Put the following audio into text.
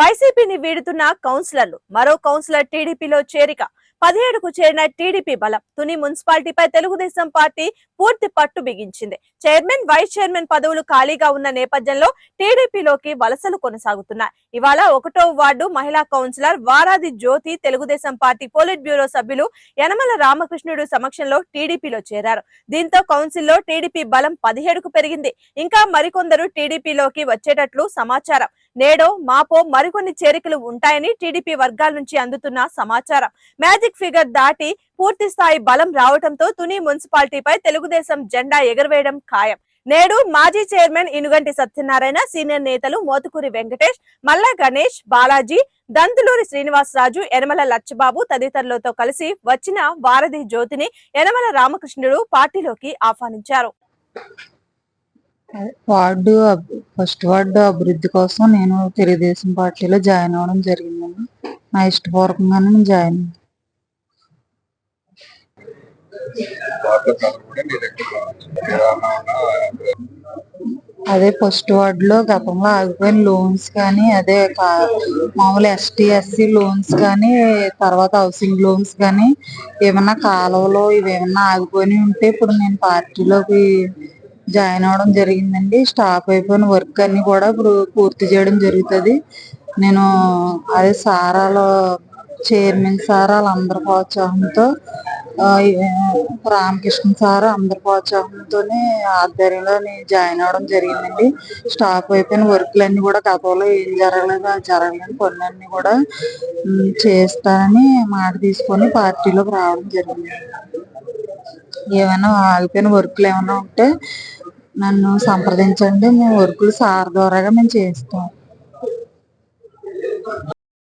వైసీపీని వీడుతున్న కౌన్సిలర్లు. మరో కౌన్సిలర్ టీడీపీలో చేరిక. పదిహేడుకు చేరిన టీడీపీ బలం తుని మున్సిపాలిటీపై తెలుగుదేశం పార్టీ పూర్తి పట్టు బిగించింది. చైర్మన్ వైస్ చైర్మన్ పదవులు ఖాళీగా ఉన్న నేపథ్యంలో టీడీపీలోకి వలసలు కొనసాగుతున్నాయి. ఇవాళ ఒకటో వార్డు మహిళా councillor Varadi Jyothi Telugu Desam party politburo సభ్యులు యనమల రామకృష్ణుడు సమక్షంలో టీడీపీలో చేరారు. దీంతో కౌన్సిల్లో టీడీపీ బలం పదిహేడుకు పెరిగింది. ఇంకా మరికొందరు టీడీపీలోకి వచ్చేటట్లు సమాచారం. నేడో మాపో మరికొన్ని చేరికలు ఉంటాయని టీడీపీ వర్గాల నుంచి అందుతున్న సమాచారం. మ్యాజిక్ ఫిగర్ దాటి పూర్తి స్థాయి బలం రావడంతో తుని మున్సిపాలిటీపై తెలుగుదేశం జెండా ఎగురవేయడం ఖాయం. నేడు మాజీ చైర్మన్ ఇనుగంటి సత్యనారాయణ సీనియర్ నేతలు మోతుకూరి వెంకటేష్ మల్ల గణేష్ బాలాజీ దంతులూరి శ్రీనివాసరాజు యనమల లచ్చబాబు తదితరులతో కలిసి వచ్చిన వారధి జ్యోతిని యనమల రామకృష్ణుడు పార్టీలోకి ఆహ్వానించారు. వార్డు ఫస్ట్ వార్డు అభివృద్ధి కోసం నేను తెలుగుదేశం పార్టీలో జాయిన్ అవ్వడం జరిగిందండి. నా ఇష్టపూర్వకంగానే నేను జాయిన్ అదే ఫస్ట్ వార్డులో గతంలో ఆగిపోయిన లోన్స్ కానీ అదే కా- మామూలు ఎస్టీ ఎస్సీ లోన్స్ కానీ తర్వాత హౌసింగ్ లోన్స్ కానీ ఏమన్నా కాలువలో ఇవేమన్నా ఆగిపోయి ఉంటే ఇప్పుడు నేను పార్టీలోకి జాయిన్ అవ్వడం జరిగిందండి. స్టాప్ అయిపోయిన వర్క్ అన్ని కూడా ఇప్పుడు పూర్తి చేయడం జరుగుతుంది. నేను అదే సారాలో చైర్మన్ సార్ వాళ్ళందరి ప్రోత్సాహంతో రామకృష్ణ సార్ అందరి ప్రోత్సాహంతోనే ఆధ్వర్యంలో నేను జాయిన్ అవ్వడం జరిగిందండి. స్టాప్ అయిపోయిన వర్క్లన్నీ కూడా గతంలో ఏం జరగలేదు జరగలేదు జరగలేని పనులన్నీ కూడా చేస్తానని మాట తీసుకొని పార్టీలోకి రావడం జరిగింది ఏమైనా ఆగిపోయిన వర్క్లు ఏమైనా ఉంటే నన్ను సంప్రదించండి. మేము వర్కులు సార్ ద్వారాగా మేము చేస్తాం